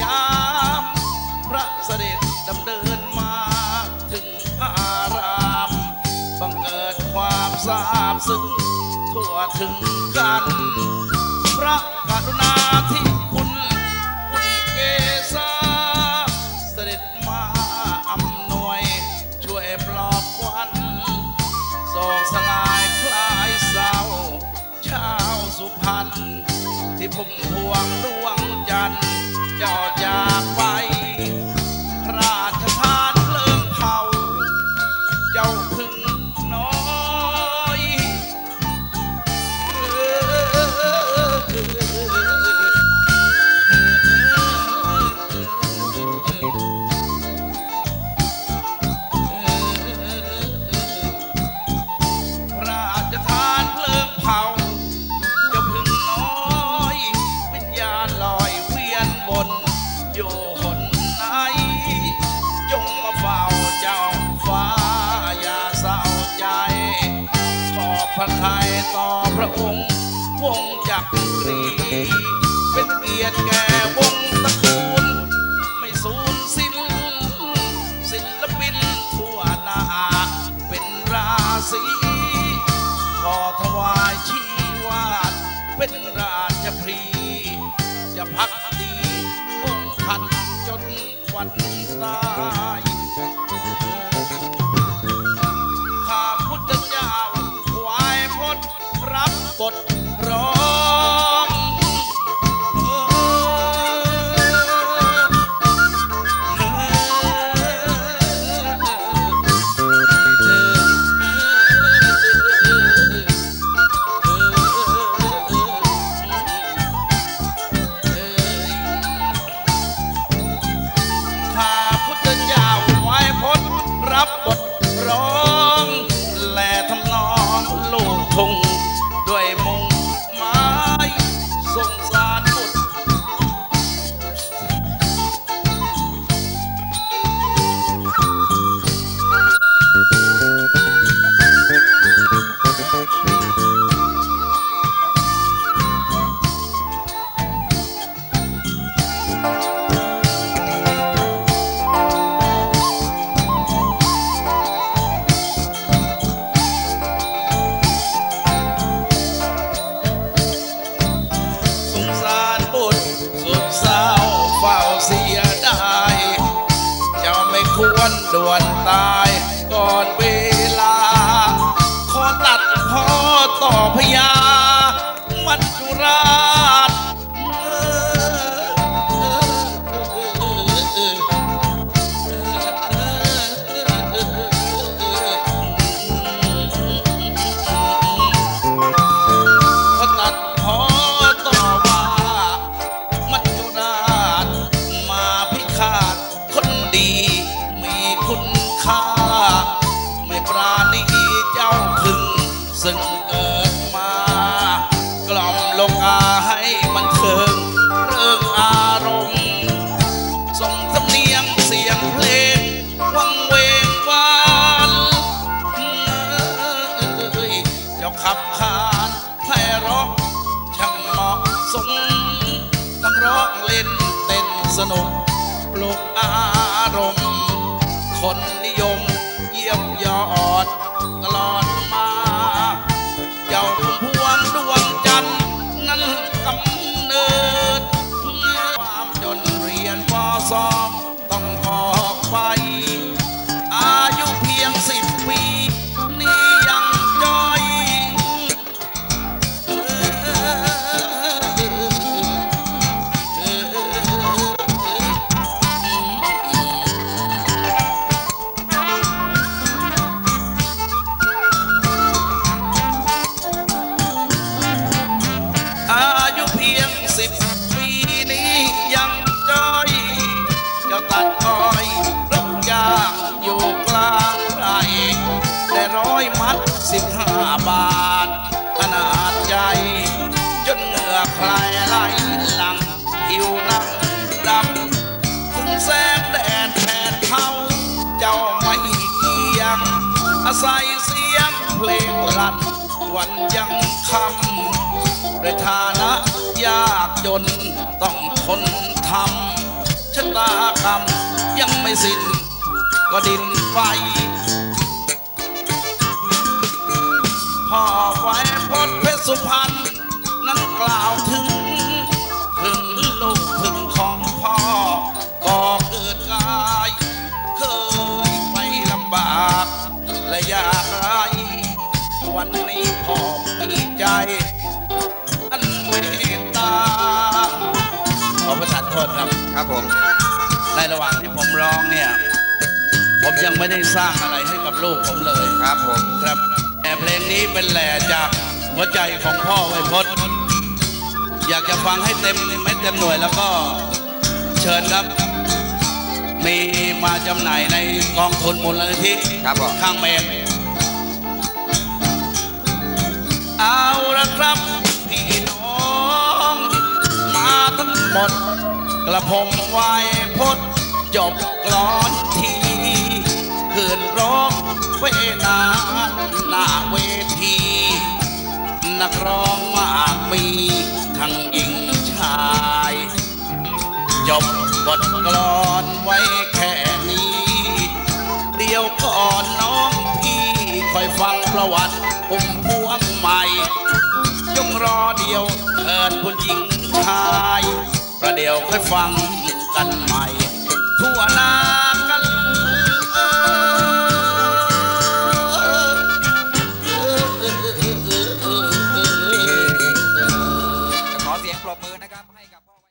ยาม พระเสด็จดำเนินมาถึงพระอารามบังเกิดความทราบซึ้งทั่วถึงกัน พระกรุณาที่คุณคุณเกษาเสด็จมาอำนวย ช่วยปลอบขวัญสองสลายคลายเศร้าชาวสุพรรณที่พุ่มพวงดวงจันทร์ เจ้าจาก พักดีองค์ท่านจนวันตายข้าพุทธเจ้าวายพ้นรับบท สุดเศร้าเฝ้าเสียดายเจ้าไม่ควรด่วนตายก่อนเวลา ขอตัดพ่อต่อพญามัจจุราช สนุกปลุกอารมณ์คนนิยม ดำถึงแสงแดดแผดเผาเจ้าไม่เกียง อาศัยเสียงเพลงลั่นวันยังคำด้วยฐานะยากจนต้องทนทำชะตากรรมยังไม่สิ้น ก็ดินไฟพ่อไว้พดเพชรสุพรรณนั้นกล่าวถึง อประทานโทษครับ ครับผม ในระหว่างที่ผมร้องเนี่ย ผมยังไม่ได้สร้างอะไรให้กับลูกผมเลยครับผม ครับ แต่เพลงนี้เป็นแหล่จากหัวใจของพ่อไวยพจน์อยากจะฟังให้เต็มไม่เต็มหน่วยแล้วก็เชิญครับ มีมาจำหน่ายในกองทุนมูลนิธิครับผมข้างเมนเอาละครับ หมด กระผมไหวพดจบกลอนทีคืนร้องเวนาหน้าเวที นักร้องมากมีทั้งหญิงชาย จบบทกลอนไว้แค่นี้ เดี๋ยวก่อนน้องพี่คอยฟังประวัติปุ่มพวงใหม่ยงรอเดียวเถิดคุณหญิงชาย ยวค่อยฟังกันใหม่ทั่วหน้า